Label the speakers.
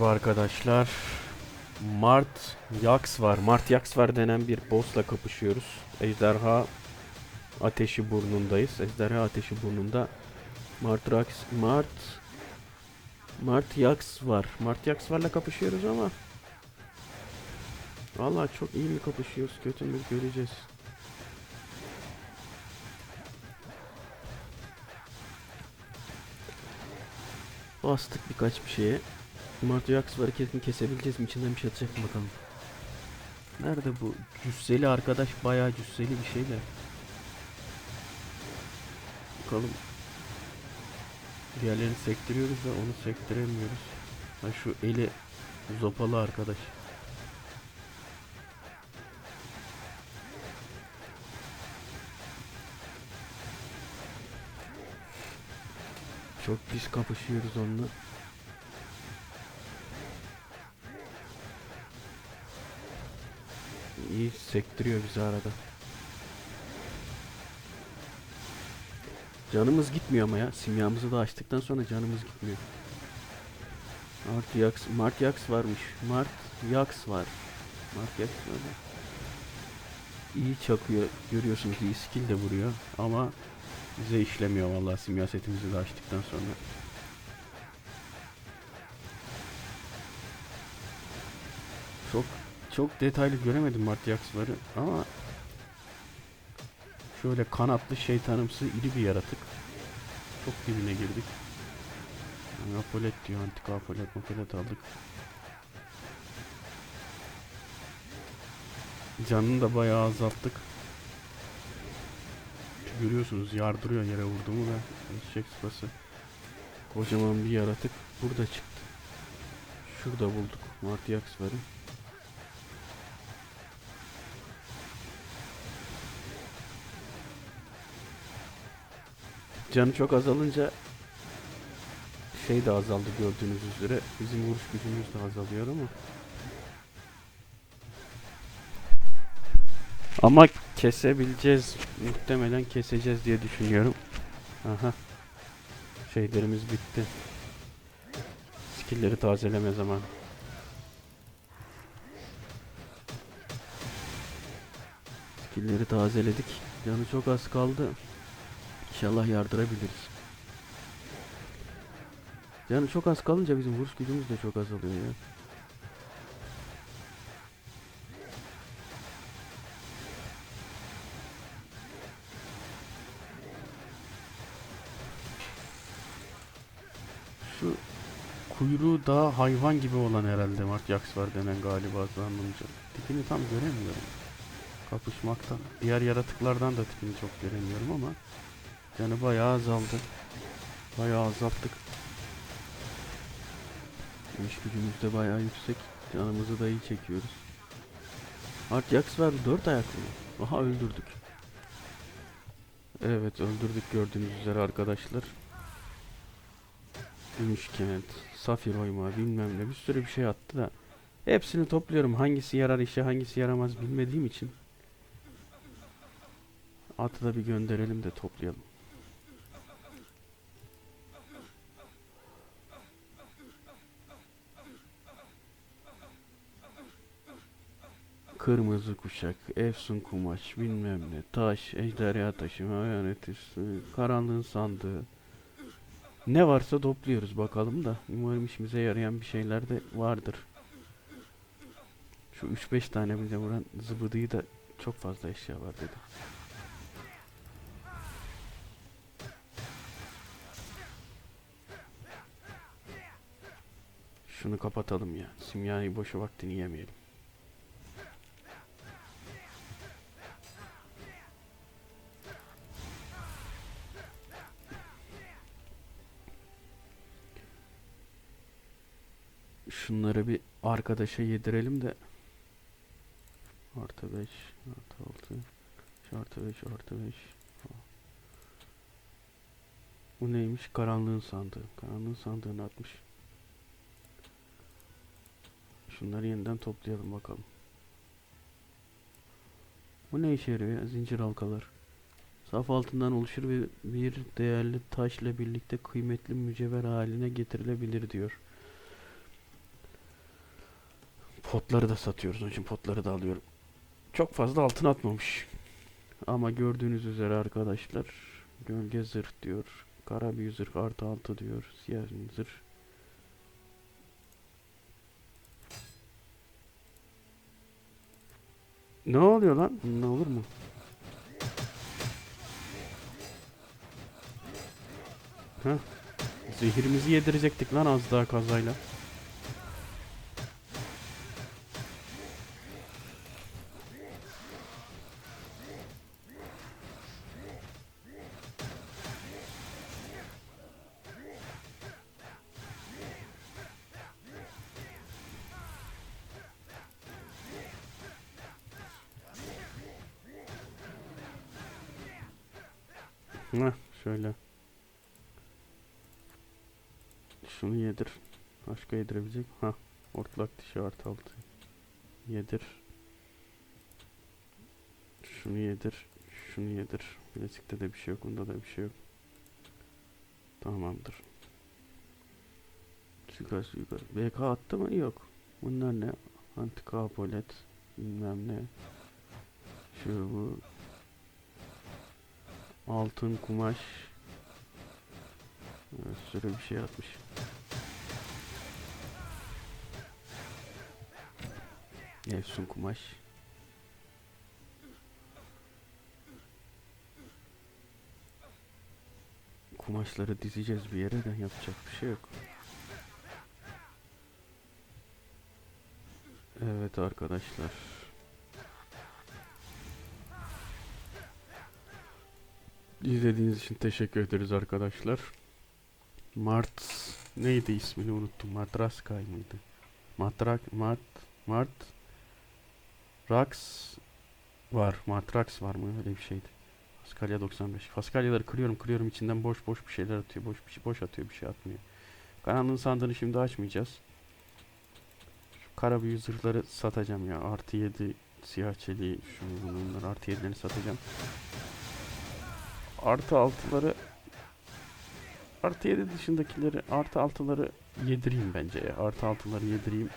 Speaker 1: Merhaba arkadaşlar. Mart Yax var. Mart Yax var denen bir boss'la kapışıyoruz. Ejderha ateşi burnundayız. Ejderha ateşi burnunda Mart Yax Mart Mart Yax var. Mart Yax varla kapışıyoruz ama Vallahi çok iyi mi kapışıyoruz, kötü mü göreceğiz. Bastık birkaç bir şeye. Martı Yax var kesin kesebileceğiz mi? İçinden bir şey atacak mı bakalım. Nerede bu cüsseli arkadaş? Bayağı cüsseli bir şeyle. Bakalım. Diğerlerini sektiriyoruz da onu sektiremiyoruz. Ha şu eli zopalı arkadaş. Çok pis kapışıyoruz onunla. İyi sektiriyor bizi arada. Canımız gitmiyor ama ya. Simyamızı da açtıktan sonra canımız gitmiyor. Mart Yax, Mart Yax varmış. Mart Yax var. Mart Yax var. İyi çakıyor. Görüyorsunuz iyi skill de vuruyor ama bize işlemiyor vallahi simya setimizi de açtıktan sonra. Çok çok detaylı göremedim Martiax'ları ama şöyle kanatlı şeytanımsı iri bir yaratık. Çok dibine girdik. Apolet diyor antika apolet apolet aldık. Canını da bayağı azalttık. Görüyorsunuz yardırıyor yere vurduğumu ve eşek sıpası. Kocaman bir yaratık burada çıktı. Şurada bulduk Martiax'ları. Canı çok azalınca şey de azaldı gördüğünüz üzere. Bizim vuruş gücümüz de azalıyor ama. Ama kesebileceğiz. Muhtemelen keseceğiz diye düşünüyorum. Aha. Şeylerimiz bitti. Skill'leri tazeleme zamanı. Skill'leri tazeledik. Canı çok az kaldı. İnşallah yardırabiliriz. Canı çok az kalınca bizim vuruş gücümüz de çok azalıyor ya. Şu kuyruğu daha hayvan gibi olan herhalde Martyax var denen galiba zannımca. Tipini tam göremiyorum. Kapışmaktan. Diğer yaratıklardan da tipini çok göremiyorum ama canı bayağı azaldı. Bayağı azalttık. İş gücümüz de bayağı yüksek. Canımızı da iyi çekiyoruz. Martyax var dört ayaklı mı? Aha öldürdük. Evet öldürdük gördüğünüz üzere arkadaşlar. Gümüşkent, safir oyma bilmem ne bir sürü bir şey attı da hepsini topluyorum. Hangisi yarar işe hangisi yaramaz bilmediğim için. Atı da bir gönderelim de toplayalım. Kırmızı kuşak, efsun kumaş, bilmem ne, taş, ejderha taşı, hayalet üstü, karanlığın sandığı. Ne varsa topluyoruz bakalım da. Umarım işimize yarayan bir şeyler de vardır. Şu 3-5 tane bize vuran zıbıdıyı da çok fazla eşya var dedi. Şunu kapatalım ya. Simyayı boşa vaktini yemeyelim. Şunları bir arkadaşa yedirelim de. Artı 5, artı 6, artı 5, artı 5. Bu neymiş? Karanlığın sandığı. Karanlığın sandığını atmış. Şunları yeniden toplayalım bakalım. Bu ne işe yarıyor ya? Zincir halkalar. Saf altından oluşur ve bir değerli taşla birlikte kıymetli mücevher haline getirilebilir diyor. Potları da satıyoruz. Onun için potları da alıyorum. Çok fazla altın atmamış. Ama gördüğünüz üzere arkadaşlar gölge zırh diyor. Kara büyü zırh artı altı diyor. Siyah zırh. Ne oluyor lan? Ne olur mu? Heh. Zehirimizi yedirecektik lan az daha kazayla. Heh, şöyle. Şunu yedir. Başka yedirebilecek. Ha, ortlak dişi artı altı. Yedir. Şunu yedir. Şunu yedir. Bilezikte de bir şey yok. Bunda da bir şey yok. Tamamdır. Suikast suikast. BK attı mı? Yok. Bunlar ne? Antika apolet. Bilmem ne. Şu bu. Altın kumaş. Sürü bir şey atmış. Efsun kumaş. Kumaşları dizeceğiz bir yere de yapacak bir şey yok. Evet arkadaşlar. İzlediğiniz için teşekkür ederiz arkadaşlar. Mart neydi ismini unuttum. Matraskay mıydı? Matrak Mart Mart Rax var. Matrax var mı? Öyle bir şeydi. Paskalya 95. Paskalyaları kırıyorum kırıyorum içinden boş boş bir şeyler atıyor. Boş bir şey boş atıyor bir şey atmıyor. Karanlığın sandığını şimdi açmayacağız. Şu kara büyü zırhları satacağım ya. Artı 7 siyah çeliği şu bunlar artı 7'lerini satacağım. Artı 6'ları Artı 7 dışındakileri artı 6'ları yedireyim bence ya. Artı 6'ları yedireyim.